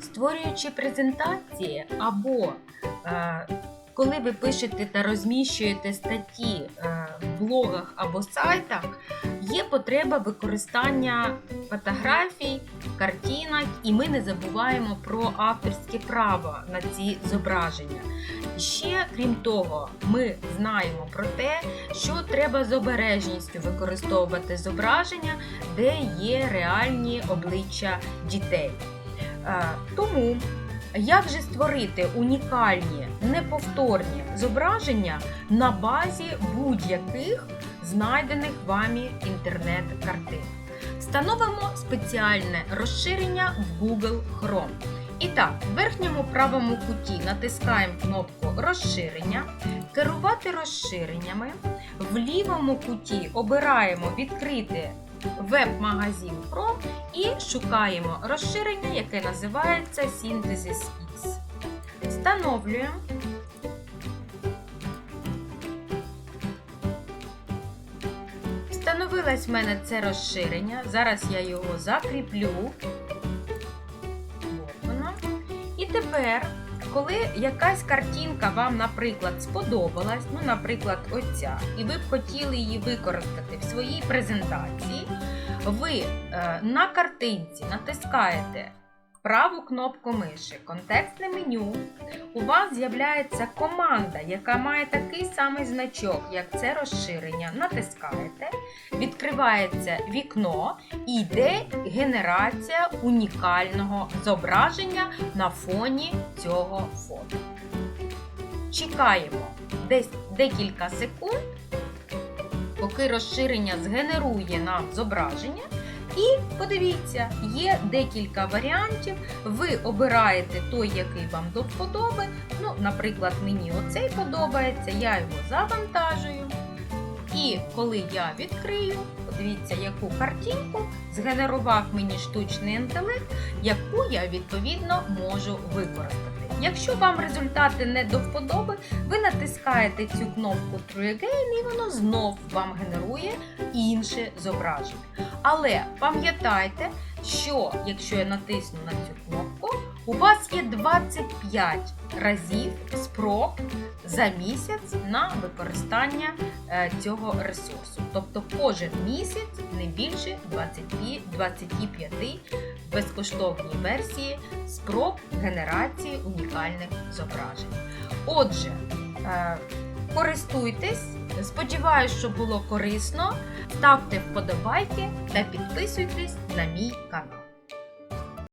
Створюючи презентації або е, коли ви пишете та розміщуєте статті е, в блогах або сайтах, є потреба використання фотографій, картинок, і ми не забуваємо про авторське право на ці зображення. Ще крім того, ми знаємо про те, що треба з обережністю використовувати зображення, де є реальні обличчя дітей. Тому як же створити унікальні, неповторні зображення на базі будь-яких знайдених вами інтернет-картин? Встановимо спеціальне розширення в Google Chrome. І так, в верхньому правому куті натискаємо кнопку розширення, керувати розширеннями. В лівому куті обираємо відкрити веб-магазин Chrome і шукаємо розширення, яке називається Synthesis X. Встановлюємо. Встановилось в мене це розширення. Зараз я його закріплю. І тепер, коли якась картинка вам, наприклад, сподобалась, ну, наприклад, оця, і ви б хотіли її використати в своїй презентації, ви е, на картинці натискаєте праву кнопку миші, контекстне меню. У вас з'являється команда, яка має такий самий значок, як це розширення. Натискаєте, відкривається вікно і йде генерація унікального зображення на фоні цього фото. Чекаємо десь декілька секунд, поки розширення згенерує нам зображення. І подивіться, є декілька варіантів. Ви обираєте той, який вам до вподоби. Ну, наприклад, мені оцей подобається, я його завантажую. І коли я відкрию, подивіться, яку картинку згенерував мені штучний інтелект, яку я відповідно можу використати. Якщо вам результати не до вподоби, ви натискаєте цю кнопку True Again і воно знов вам генерує інше зображення. Але пам'ятайте, що якщо я натисну на цю кнопку, у вас є 25 разів спроб за місяць на використання е, цього ресурсу. Тобто кожен місяць не більше 25, 25 безкоштовній версії спроб генерації унікальних зображень. Отже, е, користуйтесь. Сподіваюсь, що було корисно. Ставте вподобайки та підписуйтесь на мій канал.